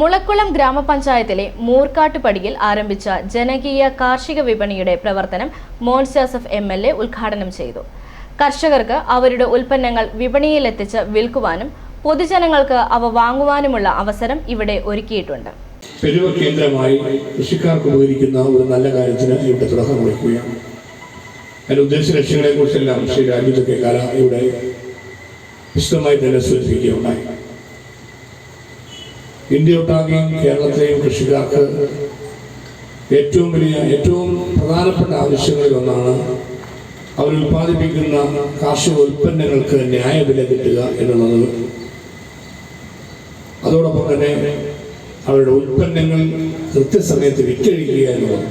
മുളക്കുളം ഗ്രാമപഞ്ചായത്തിലെ മൂർക്കാട്ടുപടിയിൽ ആരംഭിച്ച ജനകീയ കാർഷിക വിപണിയുടെ പ്രവർത്തനം Mons Joseph M L A ഉദ്ഘാടനം ചെയ്തു. കർഷകർക്ക് അവരുടെ ഉൽപ്പന്നങ്ങൾ വിപണിയിലെത്തിച്ച് വിൽക്കുവാനും പൊതുജനങ്ങൾക്ക് അവ വാങ്ങുവാനുമുള്ള അവസരം ഇവിടെ ഒരുക്കിയിട്ടുണ്ട്. പെരുവ കേന്ദ്രമായി കൃഷിക്കാർക്ക് ഉപകരിക്കുന്ന ഒരു നല്ല കാര്യത്തിന് ഇവിടെ തുടക്കം കുറിക്കുകയാണ്. അതിന്റെ ഉദ്ദേശ ലക്ഷ്യങ്ങളെ കുറിച്ചെല്ലാം ശ്രീ രാജ്യത്തൊക്കെ കേക്കാല ഇവിടെ വിശദമായി തന്നെ സൂചിപ്പിക്കുകയുണ്ടായി. ഇന്ത്യയൊട്ടാകെയും കേരളത്തിലെയും കൃഷിക്കാർക്ക് ഏറ്റവും വലിയ ഏറ്റവും പ്രധാനപ്പെട്ട ആവശ്യങ്ങളിൽ ഒന്നാണ് അവർ ഉൽപ്പാദിപ്പിക്കുന്ന കാർഷിക ഉൽപ്പന്നങ്ങൾക്ക് ന്യായവില കിട്ടുക എന്നുള്ളത്. അതോടൊപ്പം തന്നെ അവരുടെ ഉൽപ്പന്നങ്ങൾ കൃത്യസമയത്ത് വിറ്റഴിക്കുക എന്നുള്ളത്.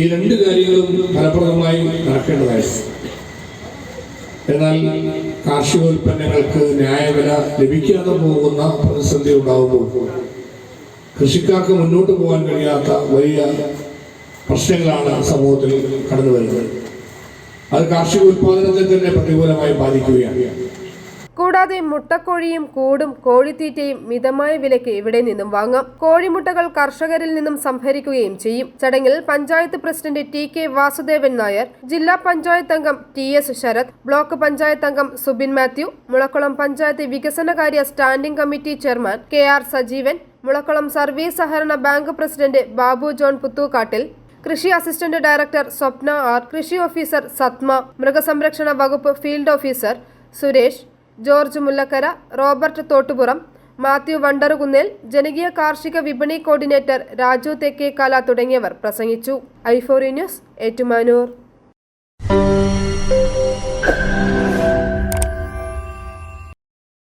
ഈ രണ്ട് കാര്യങ്ങളും ഫലപ്രദമായി നടക്കേണ്ടതായിരുന്നു. എന്നാൽ കാർഷികോൽപ്പന്നങ്ങൾക്ക് ന്യായവില ലഭിക്കാതെ പോകുന്ന പ്രതിസന്ധി ഉണ്ടാകുമ്പോൾ കൃഷിക്കാർക്ക് മുന്നോട്ട് പോകാൻ കഴിയാത്ത വലിയ പ്രശ്നങ്ങളാണ് സമൂഹത്തിൽ കടന്നു വരുന്നത് അത് കാർഷിക ഉൽപ്പാദനത്തെ തന്നെ പ്രതികൂലമായി ബാധിക്കുകയാണ്. കൂടാതെ മുട്ടക്കോഴിയും കൂടും കോഴിത്തീറ്റയും മിതമായ വിലയ്ക്ക് ഇവിടെ നിന്നും വാങ്ങാം. കോഴിമുട്ടകൾ കർഷകരിൽ നിന്നും സംഭരിക്കുകയും ചെയ്യും. ചടങ്ങിൽ panchayat president T K Vasudevan Nair ജില്ലാ പഞ്ചായത്ത് അംഗം T S Sarath block panchayat അംഗം സുബിൻ മാത്യു മുളക്കുളം പഞ്ചായത്ത് വികസനകാര്യ standing committee chairman K R Sajeevan Mulakkulam service സഹകരണ ബാങ്ക് പ്രസിഡന്റ് ബാബു ജോൺ പുത്തൂക്കാട്ടിൽ കൃഷി അസിസ്റ്റന്റ് ഡയറക്ടർ സ്വപ്ന ആർ കൃഷി ഓഫീസർ സത്മ മൃഗസംരക്ഷണ വകുപ്പ് field officer Suresh George Mullakkara Robert Thottupuram Mathew വണ്ടറുകുന്നേൽ ജനകീയ കാർഷിക വിപണി കോർഡിനേറ്റർ രാജു തെക്കേക്കാല തുടങ്ങിയവർ പ്രസംഗിച്ചു. ഐഫോറി ന്യൂസ് ഏറ്റുമാനൂർ.